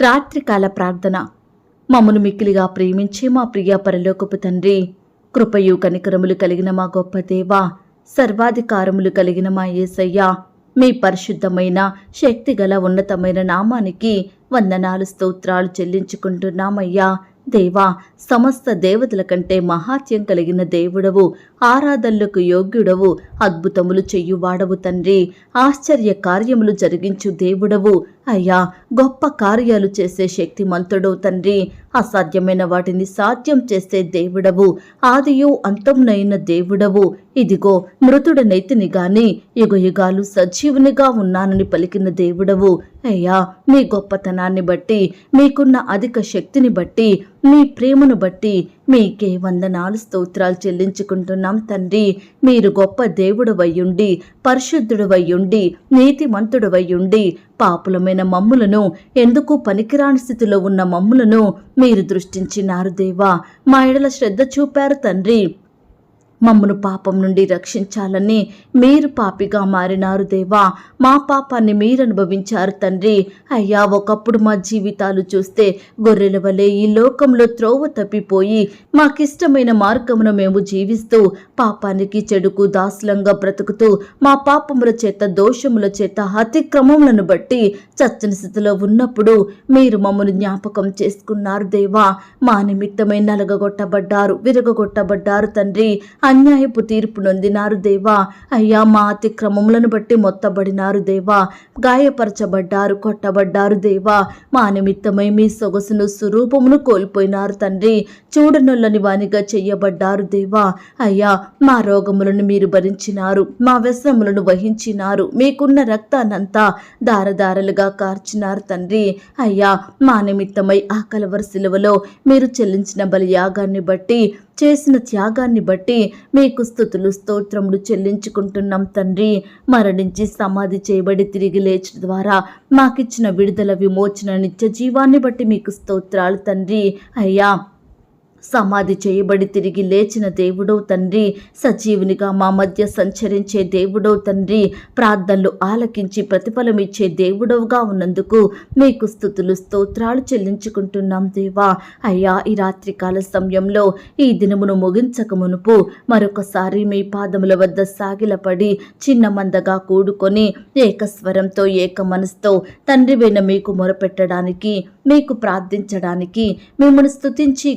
రాత్రికాల ప్రార్థన. మమ్మను మిక్కిలిగా ప్రేమించే మా ప్రియ పరలోకపు తండ్రి కృపయు కనికరములు కలిగిన మా గొప్ప దేవ సర్వాధికారములు కలిగిన మా యేసయ్య మీ పరిశుద్ధమైన శక్తిగల ఉన్నతమైన నామానికి వందనాలు స్తోత్రాలు చెల్లించుకుంటున్నామయ్యా. దేవా సమస్త దేవతల కంటే మహాత్యం కలిగిన దేవుడవు ఆరాధనలకు యోగ్యుడవు అద్భుతములు చెయ్యువాడవు తండ్రి. ఆశ్చర్య కార్యములు జరిగించు దేవుడవు. అయ్యా గొప్ప కార్యాలు చేసే శక్తిమంతుడవు తండ్రి. అసాధ్యమైన వాటిని సాధ్యం చేసే దేవుడవు. ఆదియు అంతమునైన దేవుడవు. ఇదిగో మృతుడనైతిని గాని యుగయుగాలు సజీవునిగా ఉన్నానని పలికిన దేవుడవు. అయ్యా మీ గొప్పతనాన్ని బట్టి మీకున్న అధిక శక్తిని బట్టి మీ ప్రేమను బట్టి మీకే వందనాలు స్తోత్రాలు చెల్లించుకుంటున్నాం తండ్రి. మీరు గొప్ప దేవుడు వయ్యుండి పరిశుద్ధుడు వయ్యుండి నీతిమంతుడు వయ్యుండి పాపులమైన మమ్ములను ఎందుకు పనికిరాని స్థితిలో ఉన్న మమ్ములను మీరు దృష్టించినారు దేవా. మా ఎడల శ్రద్ధ చూపారు తండ్రి. మమ్మను పాపం నుండి రక్షించాలని మీరు పాపిగా మారినారు దేవా. మా పాపాన్ని మీరు అనుభవించారు తండ్రి. అయ్యా ఒకప్పుడు మా జీవితాలు చూస్తే గొర్రెల వలె ఈ లోకంలో త్రోవ తప్పిపోయి మాకిష్టమైన మార్గమును మేము జీవిస్తూ పాపానికి చెడుకు దాసులంగా బ్రతుకుతూ మా పాపముల చేత దోషముల చేత అతిక్రమములను బట్టి చచ్చని స్థితిలో ఉన్నప్పుడు మీరు మమ్మను జ్ఞాపకం చేసుకున్నారు దేవా. మా నిమిత్తమై నలగగొట్టబడ్డారు విరగగొట్టబడ్డారు తండ్రి. అన్యాయపు తీర్పు నొందినారు దేవా. అయ్యా మా అతిక్రమములను బట్టి మొత్తబడినారు దేవా. గాయపరచబడ్డారు కొట్టబడ్డారు దేవా. మా నిమిత్తమై మీ సొగసును స్వరూపమును కోల్పోయినారు తండ్రి. చూడనొల్లని వానిగా చెయ్యబడ్డారు దేవా. అయ్యా మా రోగములను మీరు భరించినారు మా వ్యసనములను వహించినారు మీకున్న రక్తానంతా దారదారలుగా కార్చినారు తండ్రి. అయ్యా మా నిమిత్తమై ఆ కలవర శిలువలో మీరు చెల్లించిన బలియాగాన్ని బట్టి చేసిన త్యాగాన్ని బట్టి మీకు స్థుతులు స్తోత్రములు చెల్లించుకుంటున్నాం తండ్రి. మరణించి సమాధి చేయబడి తిరిగి లేచిన ద్వారా మాకిచ్చిన విడుదల విమోచన నిత్య జీవాన్ని బట్టి మీకు స్తోత్రాలు తండ్రి. అయ్యా సమాధి చేయబడి తిరిగి లేచిన దేవుడో తండ్రి సజీవునిగా మా మధ్య సంచరించే దేవుడో తండ్రి ప్రార్థనలు ఆలకించి ప్రతిఫలం ఇచ్చే దేవుడవుగా ఉన్నందుకు మీకు స్థుతులు స్తోత్రాలు చెల్లించుకుంటున్నాం దేవా. అయ్యా ఈ రాత్రికాల సమయంలో ఈ దినమును ముగించక మునుపు మరొకసారి మీ పాదముల వద్ద సాగిలపడి చిన్న మందగా కూడుకొని ఏకస్వరంతో ఏక మనసుతో తండ్రి వెన మీకు మొరపెట్టడానికి మీకు ప్రార్థించడానికి మిమ్మల్ని స్థుతించి స్తుతించి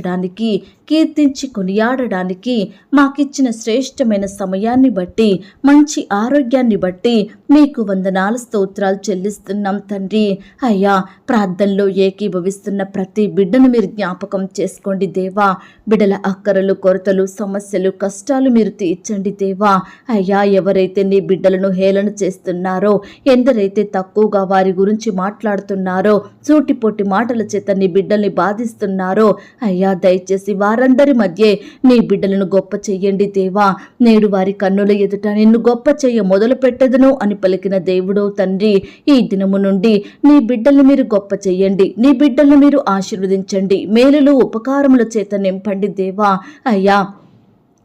గనపరచడానికి కీర్తించి కొనియాడడానికి మాకిచ్చిన శ్రేష్టమైన సమయాన్ని బట్టి మంచి ఆరోగ్యాన్ని బట్టి మీకు వందనాల స్తోత్రాలు చెల్లిస్తున్నాం తండ్రి. అయ్యా ప్రార్థనలో ఏకీభవిస్తున్న ప్రతి బిడ్డను మీరు జ్ఞాపకం చేసుకోండి దేవా. బిడల అక్కరలు కొరతలు సమస్యలు కష్టాలు మీరు తీర్చండి దేవా. అయ్యా ఎవరైతే నీ బిడ్డలను హేళన చేస్తున్నారో ఎందరైతే తక్కువగా వారి గురించి మాట్లాడుతున్నారో సూటిపోటి మాటల చేత నీ బిడ్డల్ని బాధిస్తున్నారో అయ్యా దయచేసి వారందరి మధ్య నీ బిడ్డలను గొప్ప చెయ్యండి దేవా. నేడు వారి కన్నుల ఎదుట నిన్ను గొప్ప చెయ్య మొదలు పెట్టదును అని పలికిన దేవుడో తండ్రి ఈ దినము నుండి నీ బిడ్డల్ని మీరు గొప్ప చెయ్యండి. నీ బిడ్డలను మీరు ఆశీర్వదించండి. మేలులు ఉపకారముల చేత నింపండి దేవా. అయ్యా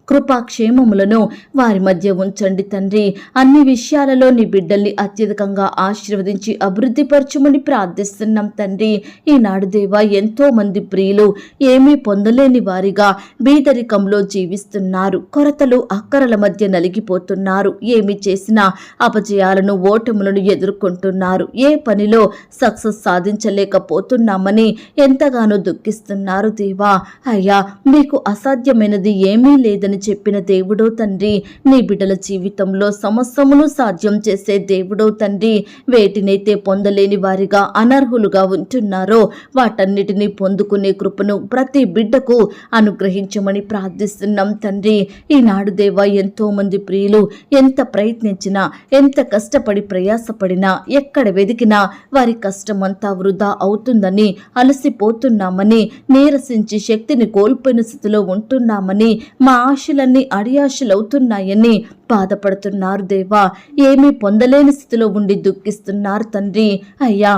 కృపాక్షేమములను వారి మధ్య ఉంచండి తండ్రి. అన్ని విషయాలలో నీ బిడ్డల్ని అత్యధికంగా ఆశీర్వదించి అభివృద్ధిపరచుమని ప్రార్థిస్తున్నాం తండ్రి. ఈనాడు దేవ ఎంతో మంది ప్రియులు ఏమీ పొందలేని వారిగా బీదరికంలో జీవిస్తున్నారు. కొరతలు అక్కరల మధ్య నలిగిపోతున్నారు. ఏమి చేసినా అపజయాలను ఓటములను ఎదుర్కొంటున్నారు. ఏ పనిలో సక్సెస్ సాధించలేకపోతున్నామని ఎంతగానో దుఃఖిస్తున్నారు దేవా. అయ్యా మీకు అసాధ్యమైనది ఏమీ లేదని చెప్పిన దేవుడో తండ్రి నీ బిడ్డల జీవితంలో సమస్తమును సాధ్యం చేసే దేవుడో తండ్రి వేటినైతే పొందలేని వారిగా అనర్హులుగా ఉంటున్నారో వాటన్నిటినీ పొందుకునే కృపను ప్రతి బిడ్డకు అనుగ్రహించమని ప్రార్థిస్తున్నాం తండ్రి. ఈనాడు దేవ ఎంతో మంది ప్రియులు ఎంత ప్రయత్నించినా ఎంత కష్టపడి ప్రయాసపడినా ఎక్కడ వెదికినా వారి కష్టమంతా వృధా అవుతుందని అలసిపోతున్నామని నీరసించి శక్తిని కోల్పోయిన స్థితిలో ఉంటున్నామని మా ఆశలన్నీ అడియాశలవుతున్నాయని బాధపడుతున్నారు దేవా. ఏమీ పొందలేని స్థితిలో ఉండి దుఃఖిస్తున్నారు తండ్రి. అయ్యా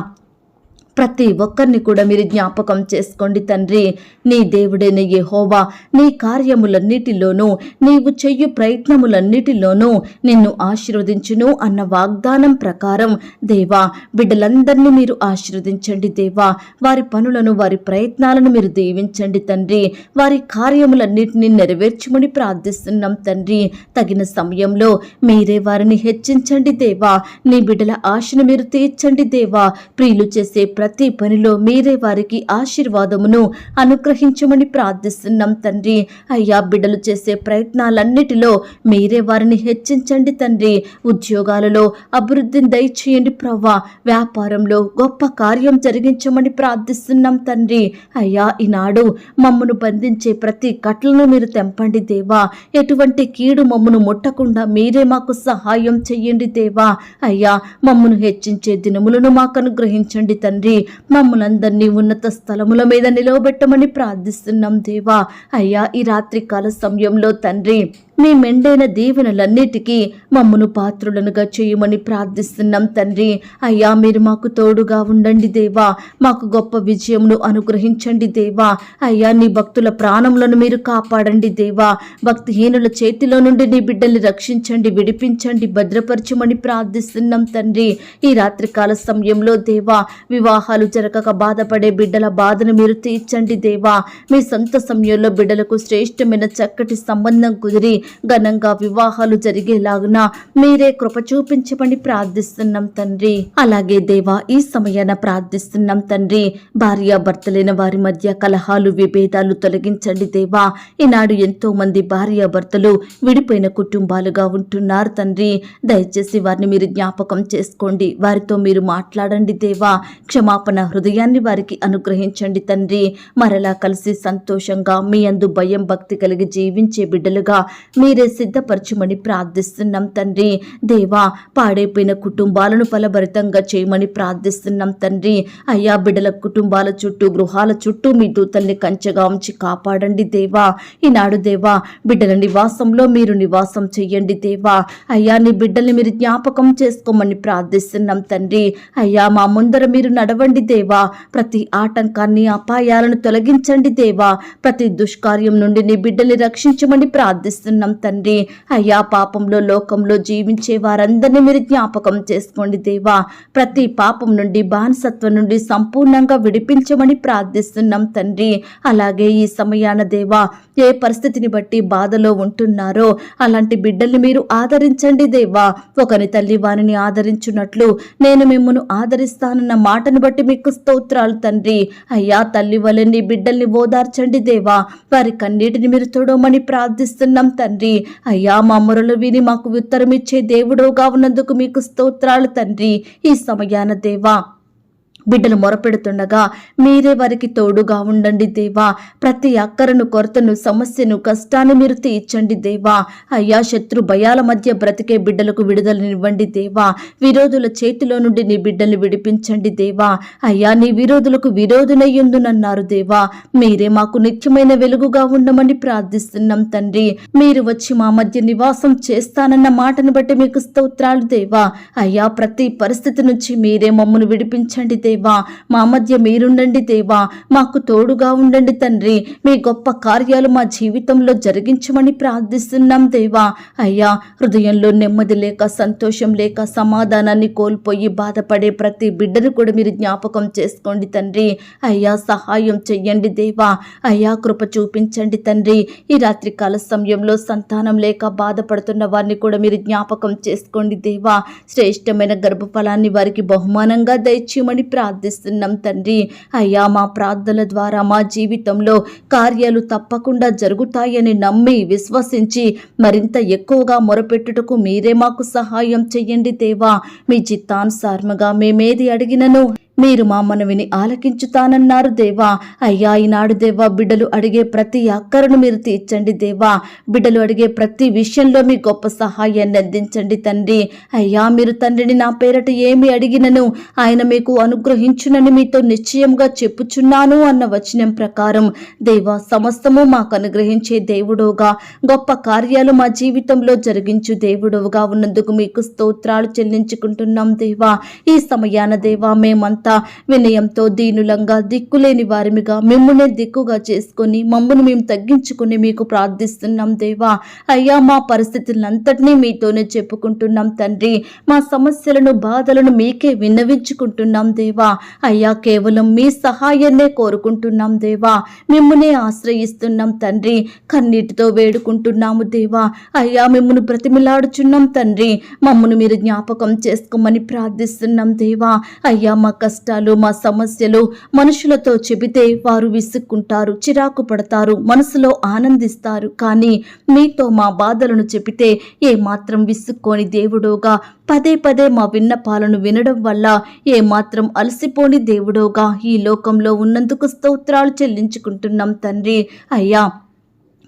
ప్రతి ఒక్కరిని కూడా మీరు జ్ఞాపకం చేసుకోండి తండ్రి. నీ దేవుడైన యహోవా నీ కార్యములన్నిటిలోనూ నీవు చెయ్యు ప్రయత్నములన్నిటిలోనూ నిన్ను ఆశీర్వదించును అన్న వాగ్దానం ప్రకారం దేవా బిడ్డలందరినీ మీరు ఆశీర్వదించండి దేవా. వారి పనులను వారి ప్రయత్నాలను మీరు దీవించండి తండ్రి. వారి కార్యములన్నిటిని నెరవేర్చమని ప్రార్థిస్తున్నాం తండ్రి. తగిన సమయంలో మీరే వారిని హెచ్చించండి దేవా. నీ బిడ్డల ఆశను మీరు తీర్చండి దేవా. ప్రియులు చేసే ప్రతి పనిలో మీరే వారికి ఆశీర్వాదమును అనుగ్రహించమని ప్రార్థిస్తున్నాం తండ్రి. అయ్యా బిడ్డలు చేసే ప్రయత్నాలన్నిటిలో మీరే వారిని హెచ్చించండి తండ్రి. ఉద్యోగాలలో అభివృద్ధిని దయచేయండి ప్రవ్వా. వ్యాపారంలో గొప్ప కార్యం జరిగించమని ప్రార్థిస్తున్నాం తండ్రి. అయ్యా ఈనాడు మమ్మను బంధించే ప్రతి కట్లను మీరు తెంపండి దేవా. ఎటువంటి కీడు మమ్మను ముట్టకుండా మీరే మాకు సహాయం చెయ్యండి దేవా. అయ్యా మమ్మను హెచ్చించే దినములను మాకు అనుగ్రహించండి తండ్రి. మమ్మలందరినీ ఉన్నత స్థలముల మీద నిలవబెట్టమని ప్రార్థిస్తున్నాం దేవా. అయ్యా ఈ రాత్రి కాల సమయంలో తండ్రి మీ మెండైన దీవెనలన్నిటికీ మమ్మను పాత్రులనుగా చేయమని ప్రార్థిస్తున్నాం తండ్రి. అయ్యా మీరు మాకు తోడుగా ఉండండి దేవా. మాకు గొప్ప విజయమును అనుగ్రహించండి దేవా. అయ్యా నీ భక్తుల ప్రాణములను మీరు కాపాడండి దేవా. భక్తిహీనుల చేతిలో నుండి నీ బిడ్డల్ని రక్షించండి విడిపించండి భద్రపరచమని ప్రార్థిస్తున్నాం తండ్రి. ఈ రాత్రికాల సమయంలో దేవా వివాహాలు జరగక బాధపడే బిడ్డల బాధను మీరు తీర్చండి దేవా. మీ సొంత సమయంలో బిడ్డలకు శ్రేష్టమైన చక్కటి సంబంధం కుదిరి ఘనంగా వివాహాలు జరిగేలాగున మీరే కృప చూపించమని ప్రార్థిస్తున్నాం తండ్రి. అలాగే దేవా ఈ సమయాన ప్రార్థిస్తున్నాం తండ్రి. భార్యాభర్తలైన వారి మధ్య కలహాలు విభేదాలు తొలగించండి దేవా. ఈనాడు ఎంతో మంది భార్యాభర్తలు విడిపోయిన కుటుంబాలుగా ఉంటున్నారు తండ్రి. దయచేసి వారిని మీరు జ్ఞాపకం చేసుకోండి. వారితో మీరు మాట్లాడండి దేవా. క్షమాపణ హృదయాన్ని వారికి అనుగ్రహించండి తండ్రి. మరలా కలిసి సంతోషంగా మీ అందు భయం భక్తి కలిగి జీవించే బిడ్డలుగా మీరే సిద్ధపరచమని ప్రార్థిస్తున్నాం తండ్రి. దేవా పాడైపోయిన కుటుంబాలను ఫలభరితంగా చేయమని ప్రార్థిస్తున్నాం తండ్రి. అయ్యా బిడ్డల కుటుంబాల చుట్టూ గృహాల చుట్టూ మీ దూతల్ని కంచెగా ఉంచి కాపాడండి దేవా. ఈనాడు దేవా బిడ్డల నివాసంలో మీరు నివాసం చెయ్యండి దేవా. అయ్యా నీ బిడ్డల్ని మీరు జ్ఞాపకం చేసుకోమని ప్రార్థిస్తున్నాం తండ్రి. అయ్యా మా ముందర మీరు నడవండి దేవా. ప్రతి ఆటంకాన్ని అపాయాలను తొలగించండి దేవా. ప్రతి దుష్కార్యం నుండి నీ బిడ్డల్ని రక్షించమని ప్రార్థిస్తున్నాం తండ్రి. అయ్యా పాపంలో లోకంలో జీవించే వారందరినీ మీరు జ్ఞాపకం చేసుకోండి దేవా. ప్రతి పాపం నుండి బానిసత్వం నుండి సంపూర్ణంగా విడిపించమని ప్రార్థిస్తున్నాం తండ్రి. అలాగే ఈ సమయాన దేవా ఏ పరిస్థితిని బట్టి బాధలో ఉంటున్నారో అలాంటి బిడ్డల్ని మీరు ఆదరించండి దేవా. ఒకని తల్లి వారిని ఆదరించున్నట్లు నేను మిమ్మను ఆదరిస్తానన్న మాటను బట్టి మీకు స్తోత్రాలు తండ్రి. అయ్యా తల్లి వలని బిడ్డల్ని ఓదార్చండి దేవా. వారి కన్నీటిని మీరు చూడమని ప్రార్థిస్తున్నాం తండ్రి. అయ్యా మా మొరలు విని మాకు ఉత్తరమిచ్చే దేవుడవుగా ఉన్నందుకు మీకు స్తోత్రాలు తండ్రి. ఈ సమయాన దేవా బిడ్డలు మొరపెడుతుండగా మీరే వారికి తోడుగా ఉండండి దేవా. ప్రతి అక్కరను కొరతను సమస్యను కష్టాన్ని మీరు తీర్చండి దేవా. అయ్యా శత్రు భయాల మధ్య బ్రతికే బిడ్డలకు విడుదలనివ్వండి దేవా. విరోధుల చేతిలో నుండి నీ బిడ్డల్ని విడిపించండి దేవా. అయ్యా నీ విరోధులకు విరోధునయ్యుందునన్నారు దేవా. మీరే మాకు నిత్యమైన వెలుగుగా ఉండమని ప్రార్థిస్తున్నాం తండ్రి. మీరు వచ్చి మా మధ్య నివాసం చేస్తానన్న మాటను బట్టి మీకు స్తోత్రాలు దేవా. అయ్యా ప్రతి పరిస్థితి నుంచి మీరే మమ్మను విడిపించండి దేవా. మా మధ్య మీరుండండి దేవా మాకు తోడుగా ఉండండి తండ్రి మీ గొప్ప కార్యాలు మా జీవితంలో జరిగించమని ప్రార్థిస్తున్నాం దేవా. అయ్యా హృదయంలో నెమ్మది లేక సంతోషం లేక సమాధానాన్ని కోల్పోయి బాధపడే ప్రతి బిడ్డను కూడా మీరు జ్ఞాపకం చేసుకోండి తండ్రి. అయ్యా సహాయం చెయ్యండి దేవా. అయ్యా కృప చూపించండి తండ్రి. ఈ రాత్రి కాల సమయంలో సంతానం లేక బాధపడుతున్న వారిని కూడా మీరు జ్ఞాపకం చేసుకోండి దేవా. శ్రేష్టమైన గర్భఫలాన్ని వారికి బహుమానంగా దయచేయమని ప్రార్థిస్తున్నాం తండ్రి. అయ్యా మా ప్రార్థనల ద్వారా మా జీవితంలో కార్యాలు తప్పకుండా జరుగుతాయని నమ్మి విశ్వసించి మరింత ఎక్కువగా మొరపెట్టుటకు మీరే మాకు సహాయం చెయ్యండి దేవా. మీ చిత్తానుసారముగా మేమేది అడిగినను మీరు మా మనవిని ఆలకించుతానన్నారు దేవా. అయ్యా ఈనాడు దేవా బిడ్డలు అడిగే ప్రతి అక్కరను మీరు తీర్చండి దేవా. బిడ్డలు అడిగే ప్రతి విషయంలో మీ గొప్ప సహాయాన్ని అందించండి తండ్రి. అయ్యా మీరు తండ్రిని నా పేరట ఏమి అడిగినను? ఆయన మీకు అనుగ్రహించునని మీతో నిశ్చయంగా చెప్పుచున్నాను అన్న వచనం ప్రకారం దేవా సమస్తము మాకు అనుగ్రహించే దేవుడోగా. గొప్ప కార్యాలు మా జీవితంలో జరిగించు దేవుడోగా. ఉన్నందుకు మీకు స్తోత్రాలు చెల్లించుకుంటున్నాం దేవా. ఈ సమయాన దేవా మేమంతా తర్వాత వినయంతో దీనులంగా దిక్కులేని వారిమిగా మిమ్మునే దిక్కుగా చేసుకొని మమ్మల్ని మేము తగ్గించుకుని మీకు ప్రార్థిస్తున్నాం దేవా. అయ్యా మా పరిస్థితులంతటినీ మీతోనే చెప్పుకుంటున్నాం తండ్రి. మా సమస్యలను బాధలను మీకే విన్నవించుకుంటున్నాం దేవా. అయ్యా కేవలం మీ సహాయాన్నే కోరుకుంటున్నాం దేవా. మిమ్మునే ఆశ్రయిస్తున్నాం తండ్రి. కన్నీటితో వేడుకుంటున్నాము దేవా. అయ్యా మిమ్మను బ్రతిమిలాడుచున్నాం తండ్రి. మమ్మను మీరు జ్ఞాపకం చేసుకోమని ప్రార్థిస్తున్నాం దేవా. అయ్యా మా కష్టాలు మా సమస్యలు మనుషులతో చెబితే వారు విసుక్కుంటారు చిరాకు పడతారు మనసులో ఆనందిస్తారు. కానీ మీతో మా బాధలను చెబితే ఏ మాత్రం విసుక్కోని దేవుడోగా? పదే పదే మా విన్నపాలను వినడం వల్ల ఏ మాత్రం అలసిపోని దేవుడోగా? ఈ లోకంలో ఉన్నందుకు స్తోత్రాలు చెల్లించుకుంటున్నాం తండ్రి. అయ్యా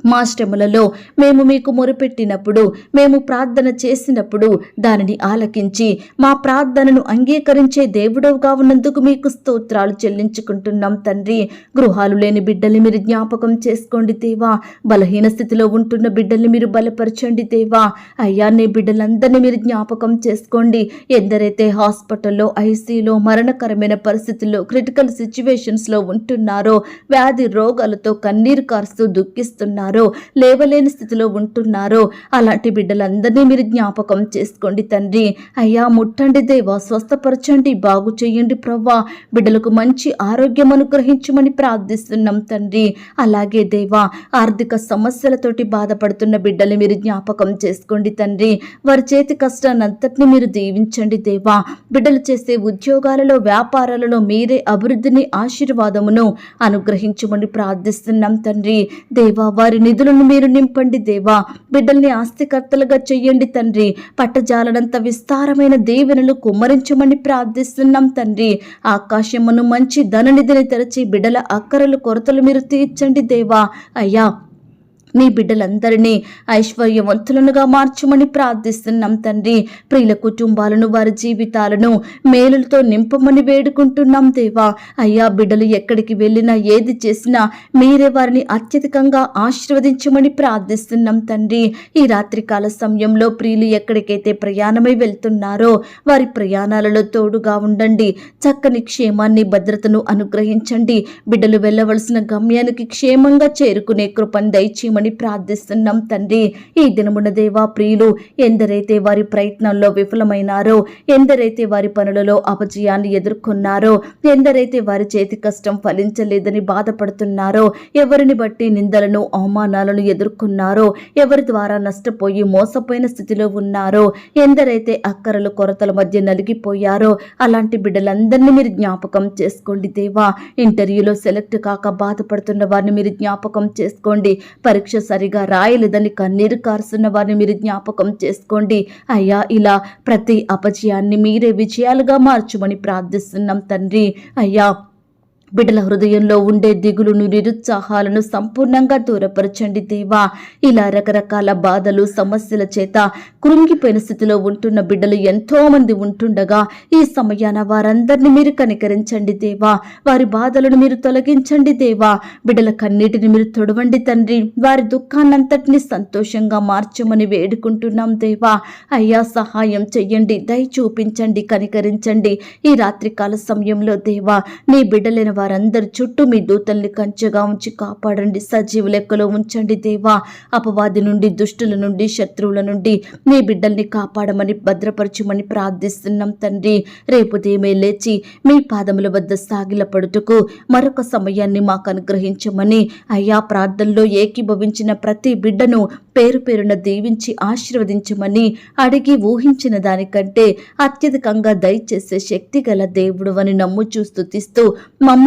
మా శ్రమలలో మేము మీకు మొరుపెట్టినప్పుడు మేము ప్రార్థన చేసినప్పుడు దానిని ఆలకించి మా ప్రార్థనను అంగీకరించే దేవుడవుగా ఉన్నందుకు మీకు స్తోత్రాలు చెల్లించుకుంటున్నాం తండ్రి. గృహాలు లేని బిడ్డల్ని మీరు జ్ఞాపకం చేసుకోండి దేవా. బలహీన స్థితిలో ఉంటున్న బిడ్డల్ని మీరు బలపరచండి దేవా. అయ్యా నీ బిడ్డలందరినీ మీరు జ్ఞాపకం చేసుకోండి. ఎందరైతే హాస్పిటల్లో ఐసీలో మరణకరమైన పరిస్థితుల్లో క్రిటికల్ సిచ్యువేషన్స్లో ఉంటున్నారో వ్యాధి రోగాలతో కన్నీరు కారుస్తూ దుఃఖిస్తున్నారు లేవలేని స్థితిలో ఉంటున్నారో అలాంటి బిడ్డలందరినీ మీరు జ్ఞాపకం చేసుకోండి తండ్రి. అయ్యా ముట్టండి దేవా స్వస్థపరచండి బాగు చేయండి ప్రవ్వా. బిడ్డలకు మంచి ఆరోగ్యం అనుగ్రహించమని ప్రార్థిస్తున్నాం తండ్రి. అలాగే దేవా ఆర్థిక సమస్యలతోటి బాధపడుతున్న బిడ్డలు మీరు జ్ఞాపకం చేసుకోండి తండ్రి. వారి చేతి కష్టాన్నంతటిని మీరు దీవించండి దేవా. బిడ్డలు చేసే ఉద్యోగాలలో వ్యాపారాలలో మీరే అభివృద్ధిని ఆశీర్వాదమును అనుగ్రహించమని ప్రార్థిస్తున్నాం తండ్రి. దేవా వారి నిధులను మీరు నింపండి దేవా. బిడ్డల్ని ఆస్తికర్తలుగా చెయ్యండి తండ్రి. పట్టజాలనంత విస్తారమైన దీవెనలు కుమ్మరించమని ప్రార్థిస్తున్నాం తండ్రి. ఆకాశమును మంచి ధననిధిని తెరచి బిడ్డల అక్కరలు కొరతలు మీరు తీర్చండి దేవా. అయ్యా నీ బిడ్డలందరినీ ఐశ్వర్యవంతులనుగా మార్చమని ప్రార్థిస్తున్నాం తండ్రి. ప్రియుల కుటుంబాలను వారి జీవితాలను మేలులతో నింపమని వేడుకుంటున్నాం దేవా. అయ్యా బిడ్డలు ఎక్కడికి వెళ్ళినా ఏది చేసినా మీరే వారిని అత్యధికంగా ఆశీర్వదించమని ప్రార్థిస్తున్నాం తండ్రి. ఈ రాత్రికాల సమయంలో ప్రియులు ఎక్కడికైతే ప్రయాణమై వెళ్తున్నారో వారి ప్రయాణాలలో తోడుగా ఉండండి. చక్కని క్షేమాన్ని భద్రతను అనుగ్రహించండి. బిడ్డలు వెళ్ళవలసిన గమ్యానికి క్షేమంగా చేరుకునే కృపను దయచేయమని ప్రార్థిస్తున్నాం తండ్రి. ఈ దినమున దేవా ప్రియులు ఎందరైతే వారి ప్రయత్నంలో విఫలమైనారో ఎందరైతే వారి పనులలో అపజయాన్ని ఎదుర్కొన్నారో ఎందరైతే వారి చేతి కష్టం ఫలించలేదని బాధపడుతున్నారో ఎవరిని బట్టి నిందలను అవమానాలను ఎదుర్కొన్నారో ఎవరి ద్వారా నష్టపోయి మోసపోయిన స్థితిలో ఉన్నారో ఎందరైతే అక్కరలు కొరతల మధ్య నలిగిపోయారో అలాంటి బిడ్డలందరినీ మీరు జ్ఞాపకం చేసుకోండి దేవా. ఇంటర్వ్యూలో సెలెక్ట్ కాక బాధపడుతున్న వారిని మీరు జ్ఞాపకం చేసుకోండి. పరీక్ష సరిగా రాయలేదని కన్నీరు కారుస్తున్న వారిని మీరు జ్ఞాపకం చేసుకోండి. అయ్యా ఇలా ప్రతి అపజయాన్ని మీరే విజయాలుగా మార్చమని ప్రార్థిస్తున్నాం తండ్రి. అయ్యా బిడ్డల హృదయంలో ఉండే దిగులును నిరుత్సాహాలను సంపూర్ణంగా దూరపరచండి దేవా. ఇలా రకరకాల బాధలు సమస్యల చేత కృంగిపోయిన స్థితిలో ఉంటున్న బిడ్డలు ఎంతో మంది ఉంటుండగా ఈ సమయాన వారందరినీ మీరు కనికరించండి దేవా. వారి బాధలను మీరు తొలగించండి దేవా. బిడ్డల కన్నీటిని మీరు తొడవండి తండ్రి. వారి దుఃఖాన్నంతటిని సంతోషంగా మార్చమని వేడుకుంటున్నాం దేవా. అయ్యా సహాయం చెయ్యండి దయ చూపించండి కనికరించండి. ఈ రాత్రికాల సమయంలో దేవా నీ బిడ్డలైన వారందరి చుట్టూ మీ దూతల్ని కంచెగా ఉంచి కాపాడండి. సజీవ లెక్కలో ఉంచండి దేవా. అపవాది నుండి దుష్టుల నుండి శత్రువుల నుండి మీ బిడ్డల్ని కాపాడమని భద్రపరచమని ప్రార్థిస్తున్నాం తండ్రి. రేపు దేమే లేచి మీ పాదముల వద్ద సాగిల పడుటకు మరొక సమయాన్ని మాకు అనుగ్రహించమని అయ్యా ప్రార్థనలో ఏకీభవించిన ప్రతి బిడ్డను పేరు పేరున దీవించి ఆశీర్వదించమని అడిగి ఊహించిన దానికంటే అత్యధికంగా దయచేసే శక్తి గల దేవుడు అని నమ్ము చూస్తు తీస్తూ మమ్మ